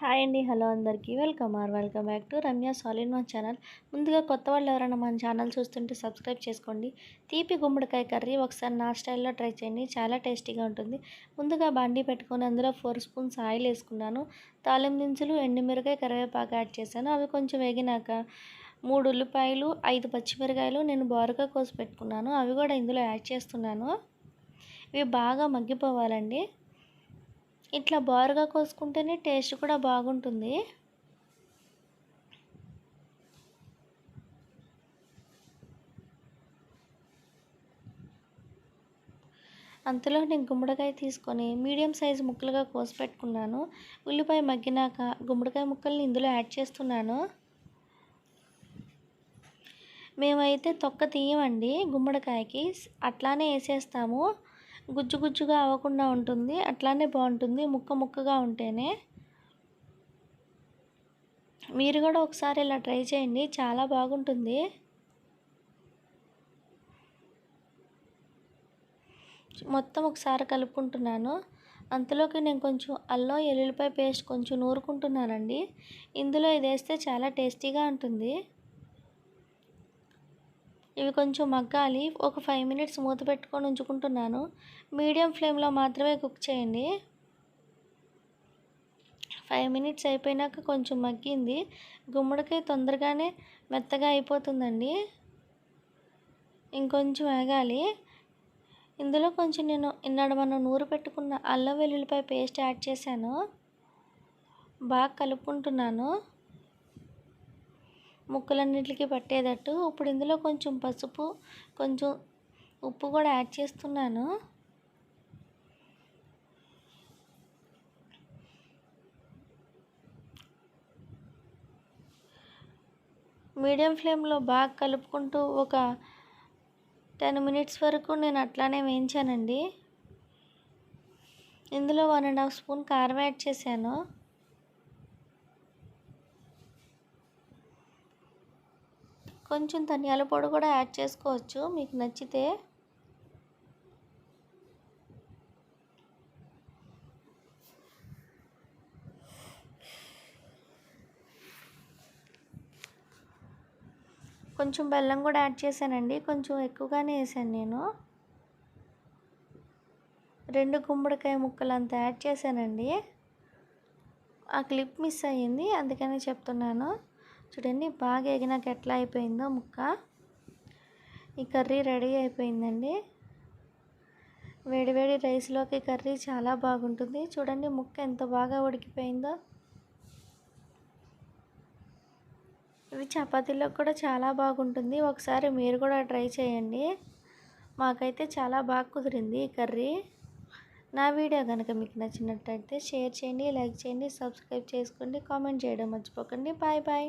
Hi అండి hello అందరికీ. Welcome or welcome back to Ramya సాలిన్ మా ఛానల్. ముందుగా కొత్త వాళ్ళు ఎవరైనా మన ఛానల్ చూస్తుంటే సబ్స్క్రైబ్ చేసుకోండి. తీపి గుమ్మడికాయ కర్రీ ఒకసారి నా స్టైల్లో ట్రై చేయండి. చాలా టేస్టీగా ఉంటుంది. ముందుగా బండి పెట్టుకొని అందులో ఫోర్ స్పూన్స్ ఆయిల్ వేసుకున్నాను. తాలిం దినుసులు ఎండుమిరకాయ కరివేపాకు యాడ్ చేశాను. అవి కొంచెం వేగినాక మూడు ఉల్లిపాయలు ఐదు పచ్చిమిరకాయలు నేను బారుగా కోసి పెట్టుకున్నాను. అవి కూడా ఇందులో యాడ్ చేస్తున్నాను. ఇవి బాగా మగ్గిపోవాలండి. ఇట్లా బారుగా కోసుకుంటేనే టేస్ట్ కూడా బాగుంటుంది. అంతలో నేను గుమ్మడికాయ తీసుకొని మీడియం సైజు ముక్కలుగా కోసి పెట్టుకున్నాను. ఉల్లిపాయ మగ్గినాక గుమ్మడికాయ ముక్కల్ని ఇందులో యాడ్ చేస్తున్నాను. మేమైతే తొక్క తీయమండి గుమ్మడికాయకి. అట్లానే వేసేస్తాము. గుజ్జు గుజ్జుగా అవ్వకుండా ఉంటుంది. అట్లానే బాగుంటుంది. ముక్క ముక్కగా ఉంటేనే. మీరు కూడా ఒకసారి ఇలా ట్రై చేయండి. చాలా బాగుంటుంది. మొత్తం ఒకసారి కలుపుకుంటున్నాను. అంతలోకి నేను కొంచెం అల్లం ఎల్లుల్లిపాయ పేస్ట్ కొంచెం నూరుకుంటున్నానండి. ఇందులో ఇది వేస్తే చాలా టేస్టీగా ఉంటుంది. ఇవి కొంచెం మగ్గాలి. ఒక ఫైవ్ మినిట్స్ మూత పెట్టుకొని ఉంచుకుంటున్నాను. మీడియం ఫ్లేమ్లో మాత్రమే కుక్ చేయండి. ఫైవ్ మినిట్స్ అయిపోయినాక కొంచెం మగ్గింది. గుమ్మడికాయ తొందరగానే మెత్తగా అయిపోతుందండి. ఇంకొంచెం వేగాలి. ఇందులో కొంచెం నేను ఇన్నాడు మనం నూరు పెట్టుకున్న అల్లం వెల్లుల్లిపాయ పేస్ట్ యాడ్ చేశాను. బాగా కలుపుకుంటున్నాను. ముక్కలన్నిటికి పట్టేటట్టు. ఇప్పుడు ఇందులో కొంచెం పసుపు కొంచెం ఉప్పు కూడా యాడ్ చేస్తున్నాను. మీడియం ఫ్లేమ్లో బాగా కలుపుకుంటూ ఒక టెన్ మినిట్స్ వరకు నేను అట్లానే వేయించానండి. ఇందులో వన్ అండ్ హాఫ్ స్పూన్ కారం యాడ్ చేశాను. కొంచెం ధనియాల పొడి కూడా యాడ్ చేసుకోవచ్చు. మీకు నచ్చితే కొంచెం బెల్లం కూడా యాడ్ చేశానండి. కొంచెం ఎక్కువగానే వేసాను నేను. రెండు గుమ్మడికాయ ముక్కలు అంతా యాడ్ చేశానండి. ఆ క్లిప్ మిస్ అయ్యింది అందుకనే చెప్తున్నాను. చూడండి బాగా ఎగినాక ఎట్లా అయిపోయిందో ముక్క. ఈ కర్రీ రెడీ అయిపోయిందండి. వేడివేడి రైస్లోకి కర్రీ చాలా బాగుంటుంది. చూడండి ముక్క ఎంత బాగా ఉడికిపోయిందో. ఇది చపాతీలో కూడా చాలా బాగుంటుంది. ఒకసారి మీరు కూడా ట్రై చేయండి. మాకైతే చాలా బాగా కుదిరింది ఈ కర్రీ. నా వీడియో కనుక మీకు నచ్చినట్టయితే షేర్ చేయండి లైక్ చేయండి సబ్స్క్రైబ్ చేసుకోండి కామెంట్ చేయడం మర్చిపోకండి. Bye bye.